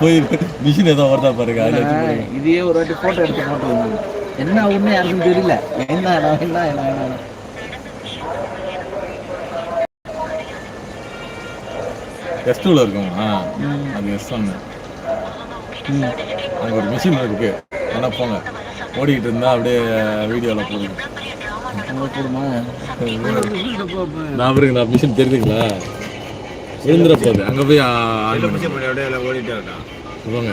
போய் மிஷின் ஏதோ வருதா பாருங்க. இதையே ஒரு வாட்டி போட்டோ எடுத்து போட்டு என்ன ஒண்ணு யாருக்கும் தெரியல என்ன என்ன என்ன என்ன என்ன எஸ் இருக்கும் அது எஸ் ஒன்று. அங்கே ஒரு மிஷின் இருக்கு வேணா போங்க ஓடிக்கிட்டு இருந்தா அப்படியே வீடியோவில் போடுங்க நான் நான் மிஷின் தெரியுதுங்களா விழுந்துட போகுது அங்கே போய் போங்க.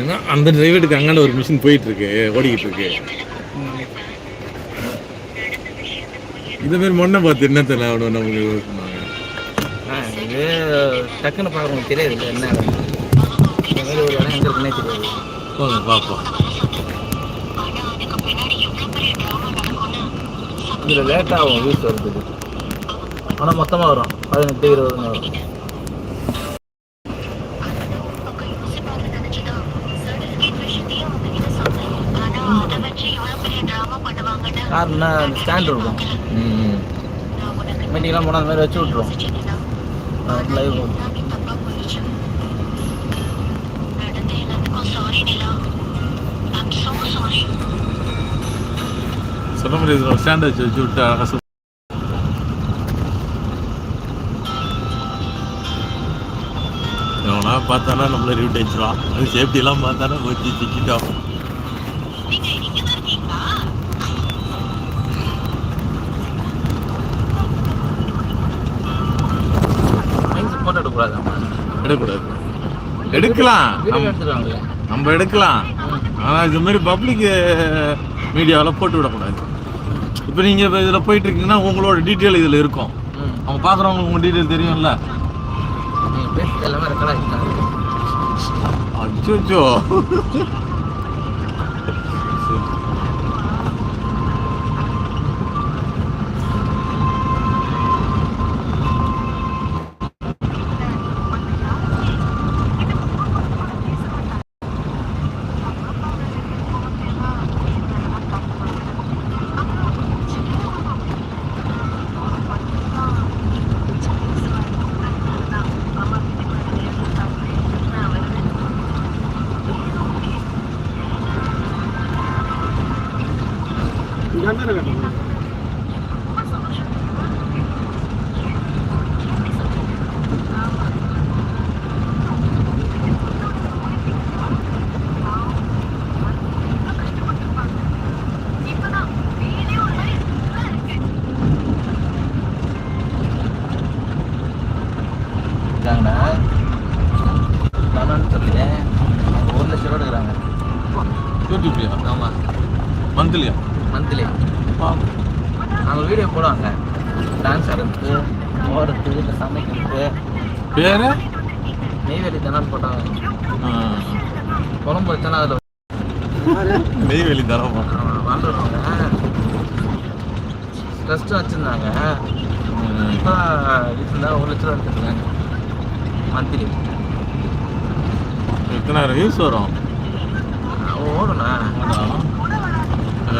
ஏன்னா அந்த டிரைவருக்கு அங்காண்ட ஒரு மிஷின் போயிட்டு இருக்கு ஓடிக்கிட்டு இருக்கு இந்த மாதிரி மொன்ன பார்த்து என்ன தெரியல அவனு நமக்கு சொன்னாங்க ஆ, இது டக்குன்னு பார்க்குறவங்க தெரியாது இல்லை என்ன இந்த மாதிரி ஒரு இடம் எங்க இருக்குன்னே தெரியாது. போங்க பார்ப்போம். இதில் லேட் ஆகும் வியூஸ் வருதுக்கு ஆனால் மொத்தமாக வரும். பதினெட்டு இருபது வரும் காரணம்னா அந்த ஸ்டாண்ட் இருக்கும். மீட்டிங்லாம் போனால் அந்த மாதிரி வச்சு விட்ருவோம் லைவ் சொல்ல முடியாது ஸ்டாண்ட் வச்சு வச்சு விட்டு அழகாக பார்த்தானா? நம்மள ரிவிட் அடிச்சிருவான் அது சேஃப்டிலாம் பார்த்தானா? வச்சு சிக்கிட்டோம் எடுக்கக்கூடாது. எடுக்கக்கூடாது. எடுக்கலாம். நம்ம- எடுக்கலாம். ஆனால் இது மாதிரி பப்ளிக் மீடியாவில் போட்டு விடக்கூடாது. இப்போ நீங்கள் இப்போ இதில் போயிட்டு இருக்கீங்கன்னா உங்களோட டீட்டெயில் இதில் இருக்கும். அவங்க பார்க்குறவங்களுக்கு உங்கள் டீட்டெயில் தெரியும்ல. நீங்கள் பேசுறது எல்லாமே ரெக்கார்ட் ஆகிட்டாங்க அச்சோ நானும் தெரியல ஒரு லட்சம் ரூபா எடுக்கிறாங்க ஆமாம் மந்த்லியா மந்த்லி அவங்க வீடியோ போடுவாங்க. டான்ஸ் ஆடுறதுக்கு போகிறதுக்கு இல்லை சமைக்கிறதுக்கு. பேர்? நெய்வேலி தினம் போட்டாங்க. குழம்பு வச்சாலும் அதில் நெய்வேலி தரமா வாழ்ந்துருவாங்க ட்ரஸ்ட்டும் வச்சுருந்தாங்க. இப்போ ரீசெண்டாக ஒரு லட்ச ரூபா எடுத்துருக்காங்க மந்த்லி எத்தனாயிரம் வியூஸ் வரும்? ஓடுண்ணா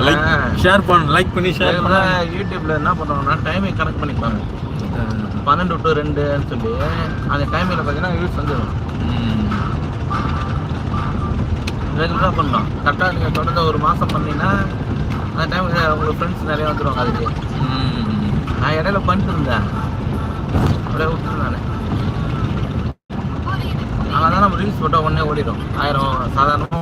லைக் ஷேர் பண்ண லைக் பண்ணி ஷேர் பண்ண. யூடியூப்ல என்ன பண்ணுவாங்கன்னா டைமிங் கனெக்ட் பண்ணிப்பாங்க பன்னெண்டு டு ரெண்டுன்னு சொல்லி அந்த டைமிங்கில் பார்த்தீங்கன்னா வியூஸ் வந்துடும் ரெகுலராக பண்ணலாம். கரெக்டாக நீங்கள் தொடர்ந்து ஒரு மாதம் பண்ணீங்கன்னா அந்த டைமில் உங்களுக்கு ஃப்ரெண்ட்ஸ் நிறைய வந்துடுவாங்க அதுக்கு. நான் இடையில பண்ணிட்டு இருந்தேன். அப்படியே விட்டுருந்தானே ஆனால் தான் நம்ம ரீல்ஸ் போட்டால் உடனே ஓடிடும். ஆயிரம் சாதாரணமாக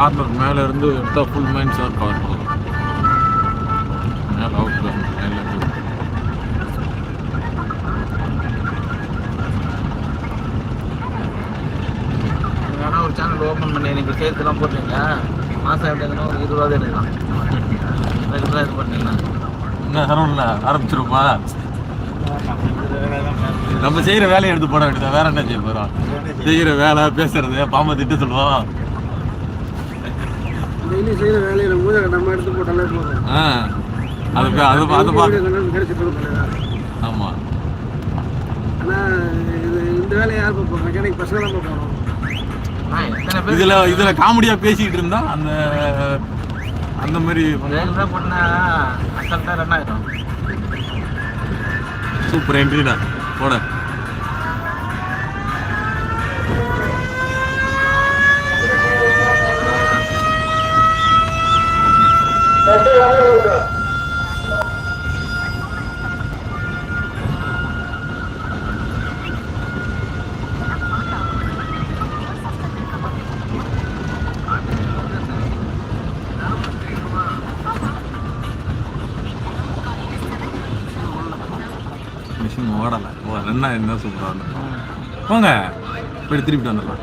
கார்னர் மேலே இருந்து எடுத்தா ஃபுல் மைண்ட் சார் கார்னர் மேலே அவுட் மேலே வேணா ஒரு சேனல் ஓப்பன் பண்ணி எனக்கு சேர்த்துலாம் போட்டீங்க. மாதம் எப்படி இருந்தாலும் ஒரு இருபது ரூபா எடுக்கலாம். ரெகுலராக இது பண்ணீங்கன்னா. என்ன சரவணில் ஆரம்பிச்சிருப்பா. நம்ம செய்யற வேலையை எடுத்து போட வேண்டியதா வேற என்ன செய்ய போறோம்? செய்யற வேலை பேசுறது பாம்பை திட்ட சொல்லுவோம். டெய்லி செய்கிற வேலையில போது நம்ம எடுத்து போட்டாலே போதும் ஆ அது அது அது பார்த்து கிடைச்சிட்டு இருக்கும் ஆமா. ஆனால் இது இந்த வேலையை யார் பார்ப்போம் மெக்கானிக் பசங்க தான் பார்ப்போம் இதுல இதுல காமெடியா பேசிக்கிட்டு இருந்தா அந்த அந்த மாதிரி சூப்பர் என்ட்ரிடா போட. மிஷின் ஓடலை. ஓ என்ன இருந்தால் சூப்பராக இருந்திருக்கும் போங்க. போய் திருப்பிட்டு வந்துடலாம்.